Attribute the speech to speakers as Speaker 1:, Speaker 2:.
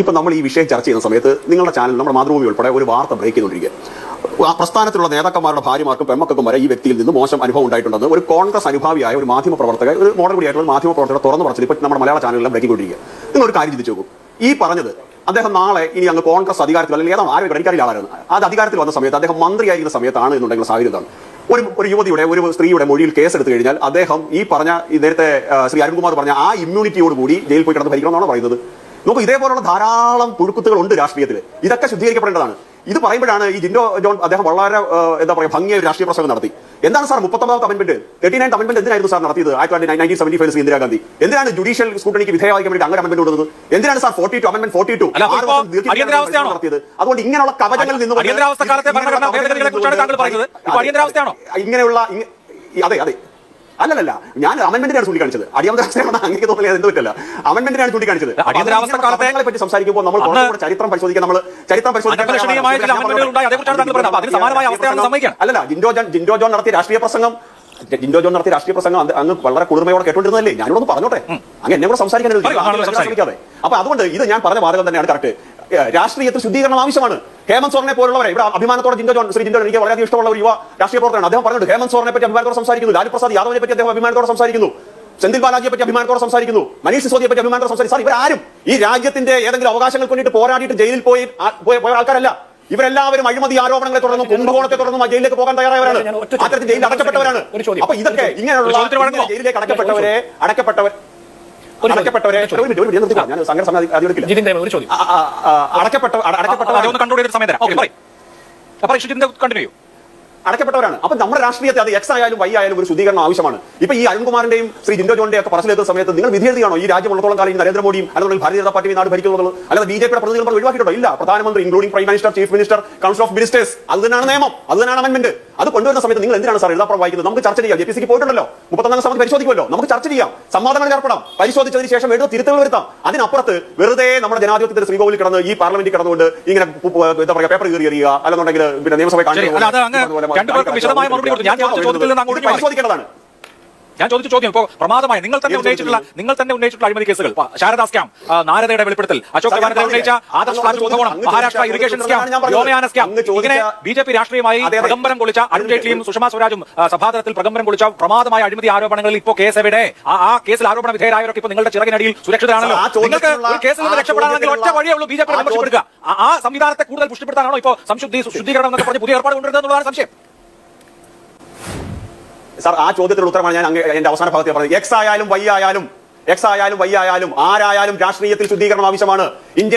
Speaker 1: ഇപ്പൊ നമ്മൾ ഈ വിഷയം ചർച്ച ചെയ്യുന്ന സമയത്ത് നിങ്ങളുടെ ചാനൽ നമ്മുടെ മാതൃഭൂമി ഉൾപ്പെടെ ഒരു വാർത്ത ബ്രേക്ക് ചെയ്തുകൊണ്ടിരിക്കുക. ആ പ്രസ്ഥാനത്തിലുള്ള നേതാക്കന്മാരുടെ ഭാര്യമാർക്കും പെമ്മക്കും വരെ ഈ വ്യക്തിയിൽ നിന്ന് മോശം അനുഭവം ഉണ്ടായിട്ടുണ്ടെന്ന് ഒരു കോൺഗ്രസ് അനുഭാവിയായ ഒരു മാധ്യമ പ്രവർത്തക ഒരു മോഡൽ കൂടിയായിട്ടുള്ള മാധ്യമ പ്രവർത്തകർ തുറന്നു പറച്ചിൽ ഇപ്പൊ നമ്മുടെ മലയാള ചാനലിലും ബ്രേക്ക് കൊണ്ടിരിക്കുക നിങ്ങൾ ഒരു കാര്യം ചിന്തിച്ചു നോക്കും. ഈ പറഞ്ഞത് അദ്ദേഹം നാളെ ഇനി അങ്ങ് കോൺഗ്രസ് അധികാരത്തിൽ അല്ലെങ്കിൽ ഏതാണ് ആരും എനിക്കറിയില്ല ആളായിരുന്നു അത് അധികാരത്തിൽ വന്ന സമയത്ത് അദ്ദേഹം മന്ത്രിയായിരിക്കുന്ന സമയത്താണ് എന്നുണ്ടെങ്കിൽ സാഹചര്യം ഒരു ഒരു യുവതിയുടെ ഒരു സ്ത്രീയുടെ മൊഴിയിൽ കേസ് എടുത്തു കഴിഞ്ഞാൽ അദ്ദേഹം ഈ പറഞ്ഞ നേരത്തെ ശ്രീ അരുൺകുമാർ പറഞ്ഞ ആ ഇമ്മ്യൂണിറ്റിയോട് കൂടി ജയിലിൽ പോയി കിടന്ന് ഭരിക്കണമെന്നാണ് പറയുന്നത്? നോക്കൂ ഇതേപോലുള്ള ധാരാളം പുഴുക്കുത്തുകൾ ഉണ്ട് രാഷ്ട്രീയത്തിൽ ഇതൊക്കെ ശുദ്ധീകരിക്കപ്പെടേണ്ടതാണ്. ഇത് പറയുമ്പോഴാണ് ഈ ജിൻഡോ ജോൺ അദ്ദേഹം വളരെ എന്താ പറയുക ഭംഗിയ ഒരു രാഷ്ട്രീയ പ്രസംഗം നടത്തി. എന്താണ് സാർ മുപ്പത്തൊമ്പതാമത്തെ അമൻമെന്റ് തേർട്ടി നയൻ അമൻമെന്റ് എന്തിനായിരുന്നു സാർ നടത്തിയത്? ആയിരത്തി തൊള്ളായിരത്തി നയന്റീൻ സെവന്റി ഫൈവ് ഇന്ദിരാഗാന്ധി എന്തിനാണ് ജുഡീഷ്യൽ സ്കൂട്ടണിക്ക് വിധേയമാക്കാൻ വേണ്ടി അങ്ങനെ അമൻമെന്റ് കൊടുത്തത് എന്തിനാണ് സാർ ഫോർട്ടി ടു അമൻമെന്റ് ഫോർട്ടി ടു? നടത്തിയത്. അതുകൊണ്ട് ഇങ്ങനെയുള്ള കവചങ്ങളിൽ നിന്ന്? ഇങ്ങനെയുള്ള അതെ അതെ. അല്ലല്ല ഞാൻ അമെന്റ്മെന്റിനാണ് ചൂണ്ടിക്കാണിച്ചത്. അടിയന്തരാവസ്ഥയാണ് അങ്ങനെ തോന്നില്ല എന്ത് പറ്റില്ല അമെന്റ്മെന്റിനാണ് ചൂണ്ടിക്കാണിച്ചത്.
Speaker 2: അടിയന്തരാവസ്ഥ കാലത്തെ-
Speaker 1: പറ്റി സംസാരിക്കുമ്പോൾ നമ്മൾ ചരിത്രം പരിശോധിക്കാൻ നമ്മൾ ചരിത്രം പരിശോധിക്കാൻ. അല്ലല്ല ജിൻഡോ ജോൺ ജിൻഡോ ജോൺ നടത്തിയ രാഷ്ട്രീയ പ്രസംഗം ജിൻഡോ ജോൺ നടത്തിയ രാഷ്ട്രീയ പ്രസംഗം അങ്ങ് വളരെ കുളിർമയോടെ കേട്ടോണ്ടിരുന്നല്ലേ ഞാനിവിടെ ഒന്ന് പറഞ്ഞോട്ടെ. അങ്ങ് എന്നെ കൂടെ സംസാരിക്കാൻ ശ്രമിക്കാതെ അപ്പൊ അതുകൊണ്ട് ഇത് ഞാൻ പറഞ്ഞ വാദകം തന്നെയാണ് കറക്റ്റ് രാഷ്ട്രീയത്തിൽ ശുദ്ധീകരണം ആവശ്യമാണ്. ഹേമന്ത് സോറിനെ പോലുള്ളവരെ ഇവിടെ അഭിമാനത്തോടെ ജിന്തോ ജോൺ ശ്രീ ജിന്തോ എനിക്ക് വളരെയധികം ഇഷ്ടമുള്ള ഒരു യുവ രാഷ്ട്രീയ പ്രവർത്തകനാണ്. അദ്ദേഹം പറഞ്ഞിട്ടുണ്ട് ഹേമന്ത് സോറിനെ പറ്റി അഭിമാനത്തോടെ സംസാരിക്കുന്നു. ലാലു പ്രസാദ് യാദവിനെ പറ്റി അദ്ദേഹം അഭിമാനത്തോടെ സംസാരിക്കുന്നു. സെന്തിൽ ബാലാജിയെ പറ്റി അഭിമാനത്തോടെ സംസാരിക്കുന്നു. മനീഷ് സിസോദിയെ പറ്റി അഭിമാനത്തോടെ സംസാരിക്കും സാർ ഇവരാരും ഈ രാജ്യത്തിന്റെ ഏതെങ്കിലും അവകാശങ്ങൾക്ക് വേണ്ടിയിട്ട് പോരാടിയിട്ട് ജയിലിൽ പോയി പോയ പോയ ആൾക്കാരല്ല. ഇവരെല്ലാവരും അഴിമതി ആരോപണങ്ങളെ തുടർന്നും കുംഭകോണത്തെ തുടർന്നും ജയിലിലേക്ക് പോകാൻ തയ്യാറായവരാണ്. അത്തരത്തിൽ ജയിലിൽ അടക്കപ്പെട്ടവരാണ്. അപ്പൊ ഇതൊക്കെ ഇങ്ങനെയുള്ള ജയിലിലേക്ക് അടക്കപ്പെട്ടവരെ അടക്കപ്പെട്ടവർ. അടക്കപ്പെട്ടവരെ. ഞാൻ സംഘടന സമയം
Speaker 3: ഒരു ചോദ്യം.
Speaker 1: അടക്കപ്പെട്ട
Speaker 2: കൺട്രോൾ സമയം തരാം. കണ്ടിന്യൂ
Speaker 1: അടക്കപ്പെട്ടവരാണ്. അപ്പൊ നമ്മുടെ രാഷ്ട്രീയത്തെ അത് എക്സ് ആയാലും വൈ ആയാലും ഒരു ശുദ്ധീകരണം ആവശ്യമാണ്. ഇപ്പൊ ഈ അരുൺകുമാറിന്റെയും ശ്രീ ജിൻഡോ ജോണിന്റെ ഒക്കെ പറച്ചിലെത്തുന്ന സമയത്ത് നിങ്ങൾ വിധി എഴുതിയാണോ ഈ രാജ്യം ഉള്ളതോളം കാലം ഈ നരേന്ദ്രമോദിയും അല്ലെങ്കിൽ ഭാരതീയ ജനതാ പാർട്ടി നാട് ഭരിക്കുന്നത് അല്ലാതെ ബി ജെ പിയുടെ പ്രതിനിധികൾ ഒഴിവാക്കിയിട്ടുണ്ടോ? ഇല്ല. പ്രധാനമന്ത്രി including prime minister chief minister council of ministers അത് തന്നെയാണ് നിയമം. അത് തന്നെയാണ് അമെന്റ്മെന്റ് അത് കൊണ്ടുവരുന്ന സമയത്ത് നിങ്ങൾ എന്തിനാണ് സാർ എഴുതാപ്പുറം വായിക്കുന്നത്? നമുക്ക് ചർച്ച ചെയ്യാം. ജെ പി സിക്ക് പോയിട്ടുണ്ടല്ലോ. മുപ്പത്തൊന്നാം സമയത്ത് പരിശോധിക്കുമല്ലോ. നമുക്ക് ചർച്ച ചെയ്യാം. സമാധാനം ഏർപ്പെടാം. പരിശോധിച്ചതിന് ശേഷം എഴുതുന്ന തിരുത്തൽ വരുത്താം. അതിനപ്പുറത്ത് വെറുതെ നമ്മുടെ ജനാധിപത്യത്തിന്റെ ശ്രീകോവിൽ കിടന്ന് ഈ പാർലമെന്റിൽ കിടന്നുകൊണ്ട് ഇങ്ങനെ എന്താ പറയുക പേപ്പർ കയറി എറിയുക അല്ലെന്നുണ്ടെങ്കിൽ പിന്നെ നിയമസഭ. പരിശോധിക്കേണ്ടതാണ്.
Speaker 2: ഞാൻ ചോദിച്ച ചോദ്യം ഇപ്പോൾ പ്രമാദമായി നിങ്ങൾ തന്നെ ഉന്നയിച്ചിട്ടുള്ള നിങ്ങൾ തന്നെ ഉന്നയിച്ചിട്ടുള്ള അഴിമതി കേസുകൾ. ശാരദാ സ്കാം നാരദയുടെ വെളിപ്പെടുത്തൽ അശോക് ഉന്നയിച്ച? ആദർശ് മഹാരാഷ്ട്ര ഇറിഗേഷൻ സ്കാം വ്യോമയാന സ്കാം ഇങ്ങനെ ബി ജെ പി രാഷ്ട്രീയമായി. പ്രകമ്പനം കൊള്ളിച്ച അരുൺ ജെയ്റ്റ്ലിയും സുഷമാ സ്വരാജും സഭാതലത്തിൽ പ്രകമ്പനം കൊള്ളിച്ച പ്രമാദമായ അഴിമതി ആരോപണങ്ങളിൽ ഇപ്പോൾ കേസ് എവിടെ? ആ കേസിൽ ആരോപണ വിധേയരായവരൊക്കെ ഇപ്പോൾ നിങ്ങളുടെ ചിറകിനടിയിൽ സുരക്ഷിതരാണല്ലോ. നിങ്ങൾക്ക് കേസിൽ നിന്ന് രക്ഷപ്പെടാണെങ്കിൽ ഒറ്റ വഴിയേ ഉള്ളൂ ബി ജെ പി
Speaker 1: ആ
Speaker 2: സംവിധാനത്തെ കൂടുതൽ പുഷ്ടിപ്പെടുത്താനാണോ ഇപ്പോൾ സംശുദ്ധി ശുദ്ധീകരണം എന്നൊക്കെ പറഞ്ഞ് പുതിയ ഏർപ്പാട് കൊണ്ടുവരുന്നത് എന്നുള്ളതാണ് സംശയം.
Speaker 1: സാർ ആ ചോദ്യത്തിനുള്ള ഉത്തരമാണ് ഞാൻ എന്റെ അവസാന ഭാഗത്ത് പറഞ്ഞത്. എക്സ് ആയാലും വൈ ആയാലും എക്സ് ആയാലും വൈ ആയാലും ആരായാലും രാഷ്ട്രീയത്തിൽ ശുദ്ധീകരണം ആവശ്യമാണ്. ഇന്ത്യൻ